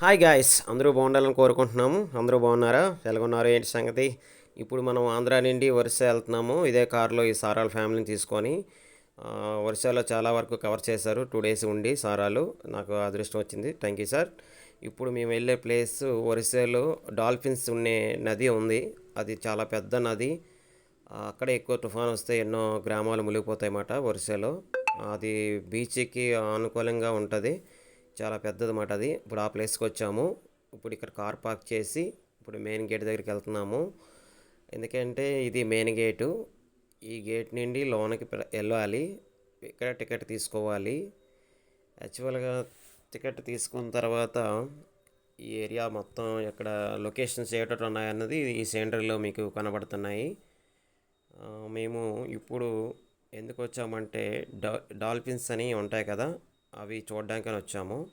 Hi guys అందరూ బాగుండాలని కోరుకుంటున్నాము. అందరూ బాగున్నారా? ఎలాగున్నారు? ఏంటి సంగతి? ఇప్పుడు మనం ఆంధ్ర నుండి ఒరిస్సా వెళ్తున్నాము. ఇదే కారులో ఈ సారాల ఫ్యామిలీని తీసుకొని వరుసలో చాలా వరకు కవర్ చేశారు. టూ డేస్ ఉండి సారాలు. నాకు అదృష్టం వచ్చింది. థ్యాంక్ యూ సార్ ఇప్పుడు మేము వెళ్ళే ప్లేస్ ఒరిస్సాలో డాల్ఫిన్స్ ఉండే నది ఉంది. అది చాలా పెద్ద నది. అక్కడ ఎక్కువ తుఫాన్ వస్తే ఎన్నో గ్రామాలు మునిగిపోతాయన్నమాట ఒరిస్సాలో అది బీచ్కి అనుకూలంగా ఉంటుంది. చాలా పెద్దదన్నమాట అది. ఇప్పుడు ఆ ప్లేస్కి వచ్చాము. ఇప్పుడు ఇక్కడ కార్ పార్క్ చేసి ఇప్పుడు మెయిన్ గేట్ దగ్గరికి వెళ్తున్నాము. ఎందుకంటే ఇది మెయిన్ గేటు. ఈ గేట్ నుండి లోనకి వెళ్ళాలి. ఇక్కడ టికెట్ తీసుకోవాలి. యాక్చువల్గా టికెట్ తీసుకున్న తర్వాత ఈ ఏరియా మొత్తం ఇక్కడ లొకేషన్స్ ఏటట్టు ఉన్నాయన్నది ఈ సెంటర్లో మీకు కనబడుతున్నాయి. మేము ఇప్పుడు ఎందుకు వచ్చామంటే డా డాల్ఫిన్స్ అని ఉంటాయి కదా అవి చూడడానికని వచ్చాము.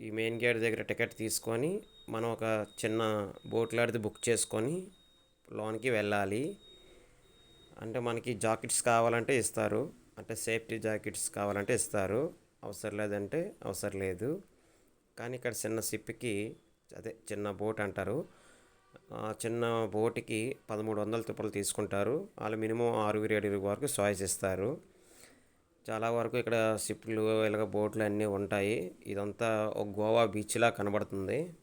ఈ మెయిన్ గేట్ దగ్గర టికెట్ తీసుకొని మనం ఒక చిన్న బోట్ లాంటిది బుక్ చేసుకొని లోనికి వెళ్ళాలి. అంటే మనకి జాకెట్స్ కావాలంటే ఇస్తారు. అంటే సేఫ్టీ జాకెట్స్ కావాలంటే ఇస్తారు. అవసరం లేదంటే అవసరం లేదు. కానీ ఇక్కడ చిన్న సిప్కి అదే చిన్న బోట్ అంటారు. ఆ చిన్న బోట్కి పదమూడు వందల తుప్పలు తీసుకుంటారు. వాళ్ళు మినిమం ఆరుగురు ఏడుగురు వరకు చాయిస్ ఇస్తారు చాలా వరకు ఇక్కడ షిప్లు ఇలాగ బోట్లు అన్నీ ఉంటాయి. ఇదంతా ఒక గోవా బీచ్లా కనబడుతుంది.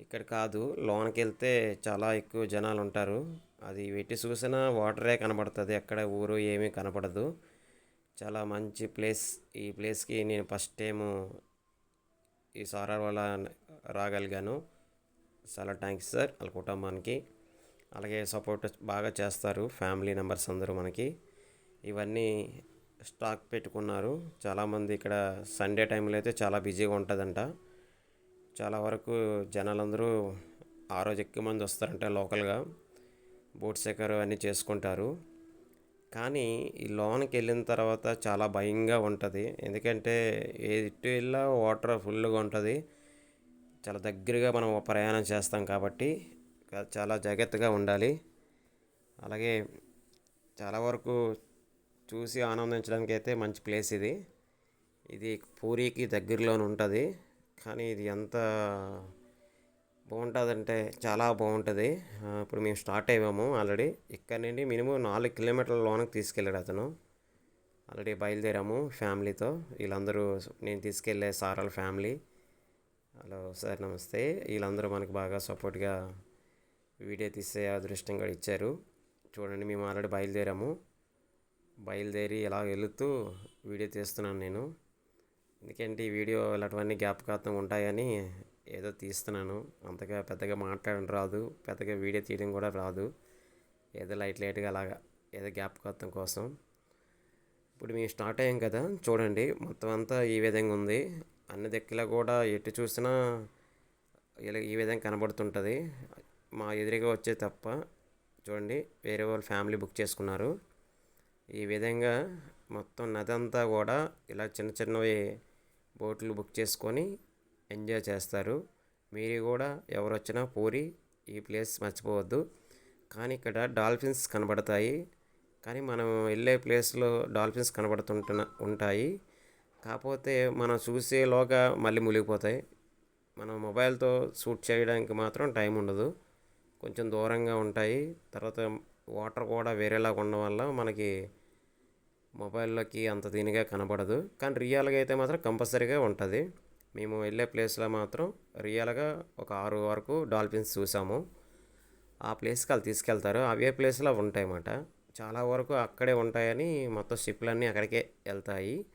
ఇక్కడ కాదు లోనకి వెళ్తే చాలా ఎక్కువ జనాలు ఉంటారు. అది వెట్టి చూసినా వాటరే కనబడుతుంది. ఎక్కడ ఊరు ఏమీ కనపడదు. చాలా మంచి ప్లేస్. ఈ ప్లేస్కి నేను ఫస్ట్ టైము ఈ సారార్ వల్ల రాగలిగాను. చాలా థ్యాంక్స్ సార్ వాళ్ళ కుటుంబానికి. అలాగే సపోర్ట్ బాగా చేస్తారు ఫ్యామిలీ మెంబర్స్ అందరూ మనకి. ఇవన్నీ స్టాక్ పెట్టుకున్నారు. చాలామంది ఇక్కడ సండే టైంలో అయితే చాలా బిజీగా ఉంటుందంట. చాలా వరకు జనాలందరూ ఆ రోజు ఎక్కువ మంది వస్తారంట లోకల్గా. బోట్ సెకర్ అన్నీ చేసుకుంటారు. కానీ ఈ లోన్కి వెళ్ళిన తర్వాత చాలా భయంగా ఉంటుంది. ఎందుకంటే ఎటు వెళ్ళా వాటర్ ఫుల్గా ఉంటుంది. చాలా దగ్గరగా మనం ప్రయాణం చేస్తాం కాబట్టి చాలా జాగ్రత్తగా ఉండాలి. అలాగే చాలా వరకు చూసి ఆనందించడానికి అయితే మంచి ప్లేస్ ఇది. ఇది పూరికి దగ్గరలోనే ఉంటుంది. కానీ ఇది ఎంత బాగుంటుందంటే చాలా బాగుంటుంది. ఇప్పుడు మేము స్టార్ట్ అయ్యాము ఆల్రెడీ. ఇక్కడ నుండి మినిమం నాలుగు కిలోమీటర్ల లోనకి తీసుకెళ్ళాడు అతను. ఆల్రెడీ బయలుదేరాము ఫ్యామిలీతో. వీళ్ళందరూ నేను తీసుకెళ్ళే సారాల ఫ్యామిలీ. హలో సార్ నమస్తే. వీళ్ళందరూ మనకు బాగా సపోర్ట్గా వీడియో తీసే అదృష్టంగా ఇచ్చారు. చూడండి మేము ఆల్రెడీ బయలుదేరాము. బయలుదేరి ఇలా వెళుతూ వీడియో తీస్తున్నాను నేను. ఎందుకంటే ఈ వీడియో ఇలాంటివన్నీ జ్ఞాపకార్థం ఉంటాయని ఏదో తీస్తున్నాను. అంతగా పెద్దగా మాట్లాడడం రాదు. పెద్దగా వీడియో తీయడం కూడా రాదు. ఏదో లైట్ లైట్గా అలాగా ఏదో జ్ఞాపకార్థం కోసం. ఇప్పుడు మేము స్టార్ట్ అయ్యాం కదా. చూడండి మొత్తం అంతా ఈ విధంగా ఉంది. అన్ని దిక్కులా కూడా ఎటు చూసినా ఇలా ఈ విధంగా కనబడుతుంటుంది. మా ఎదురుగా వచ్చే తప్ప చూడండి వేరే వాళ్ళు ఫ్యామిలీ బుక్ చేసుకున్నారు. ఈ విధంగా మొత్తం నది అంతా కూడా ఇలా చిన్న చిన్నవి బోట్లు బుక్ చేసుకొని ఎంజాయ్ చేస్తారు. మీరు కూడా ఎవరు వచ్చినా పూరి ఈ ప్లేస్ మర్చిపోవద్దు. కానీ ఇక్కడ డాల్ఫిన్స్ కనబడతాయి. కానీ మనం వెళ్ళే ప్లేస్లో డాల్ఫిన్స్ కనబడుతుంటున్న ఉంటాయి. కాకపోతే మనం చూసేలోగా మళ్ళీ మునిగిపోతాయి. మనం మొబైల్తో షూట్ చేయడానికి మాత్రం టైం ఉండదు. కొంచెం దూరంగా ఉంటాయి. తర్వాత వాటర్ కూడా వేరేలాగా ఉండడం వల్ల మనకి మొబైల్లోకి అంత దీనిగా కనబడదు. కానీ రియల్గా అయితే మాత్రం కంపల్సరీగా ఉంటుంది. మేము వెళ్ళే ప్లేస్లో మాత్రం రియల్గా ఒక ఆరు వరకు డాల్ఫిన్స్ చూసాము. ఆ ప్లేస్కి వాళ్ళు తీసుకెళ్తారు. అవే ప్లేస్లో ఉంటాయి అన్నమాట చాలా వరకు అక్కడే ఉంటాయని మొత్తం షిప్లన్నీ అక్కడికే వెళ్తాయి.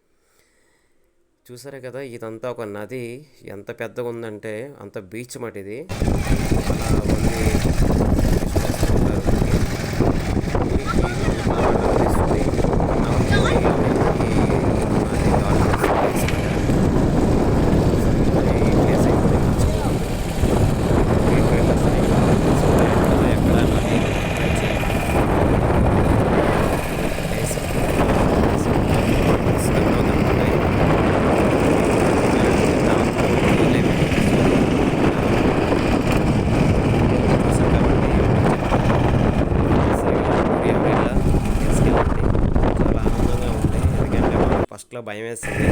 చూసారే కదా ఇదంతా ఒక నది. ఎంత పెద్దగా ఉందంటే అంత బీచ్ మాట ఇది భయం వేసింది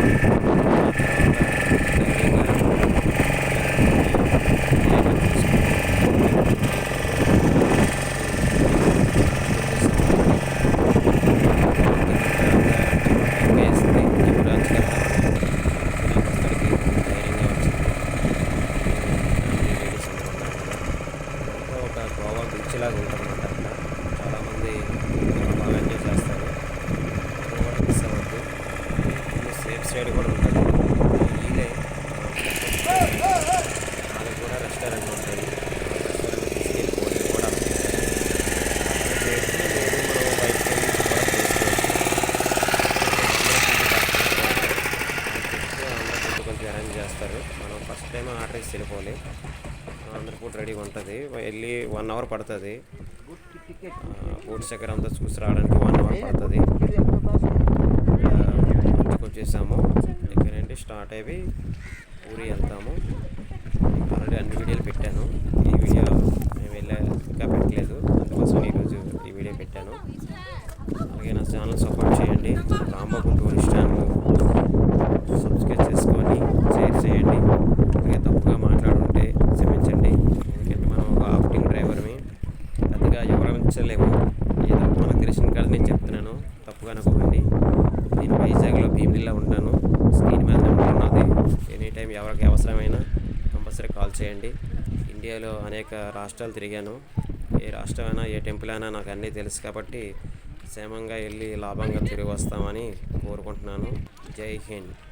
మనం ఆర్డర్ చేసి వెళ్ళిపోవాలి ఆంధ్ర ఫుడ్ రెడీగా ఉంటుంది. వెళ్ళి వన్ అవర్ పడుతుంది. ఫుడ్ చక్కెర అంతా చూసి రావడానికి వన్ అవర్ పడుతుంది. వచ్చేసాము. ఇక్కడ నుండి స్టార్ట్ అయిపోయి ఊరి వెళ్తాము. ఆల్రెడీ అన్ని వీడియోలు పెట్టాను. ఈ వీడియో మేము వెళ్ళా ఇంకా పెట్టలేదు. అందుకోసం ఈరోజు ఈ వీడియో పెట్టాను. అలాగే నా ఛానల్ సపోర్ట్ చేయండి. రాంబాబు టూరిస్ట్ ఛానల్ సబ్స్క్రైబ్ చేసుకొని షేర్ చేయండి అలాగే తప్పుగా మాట్లాడుంటే క్షమించండి ఎందుకంటే మనం ఒక ఆఫ్టింగ్ డ్రైవర్ని పెద్దగా వివరించలేము ఏదో మనకు తెలిసిన కాదు నేను చెప్తున్నాను. తప్పుగా అనుకోకండి. నేను వైజాగ్లో భీమిలిలో ఉంటాను. స్క్రీన్ మీద నెంబర్ ఉన్నది. ఎనీ టైం ఎవరికి అవసరమైనా కంపల్సరీ కాల్ చేయండి. ఇండియాలో అనేక రాష్ట్రాలు తిరిగాను. ఏ రాష్ట్రమైనా ఏ టెంపుల్ అయినా నాకు అన్నీ తెలుసు కాబట్టి క్షేమంగా వెళ్ళి లాభంగా తిరిగి వస్తామని కోరుకుంటున్నాను. జై హింద్.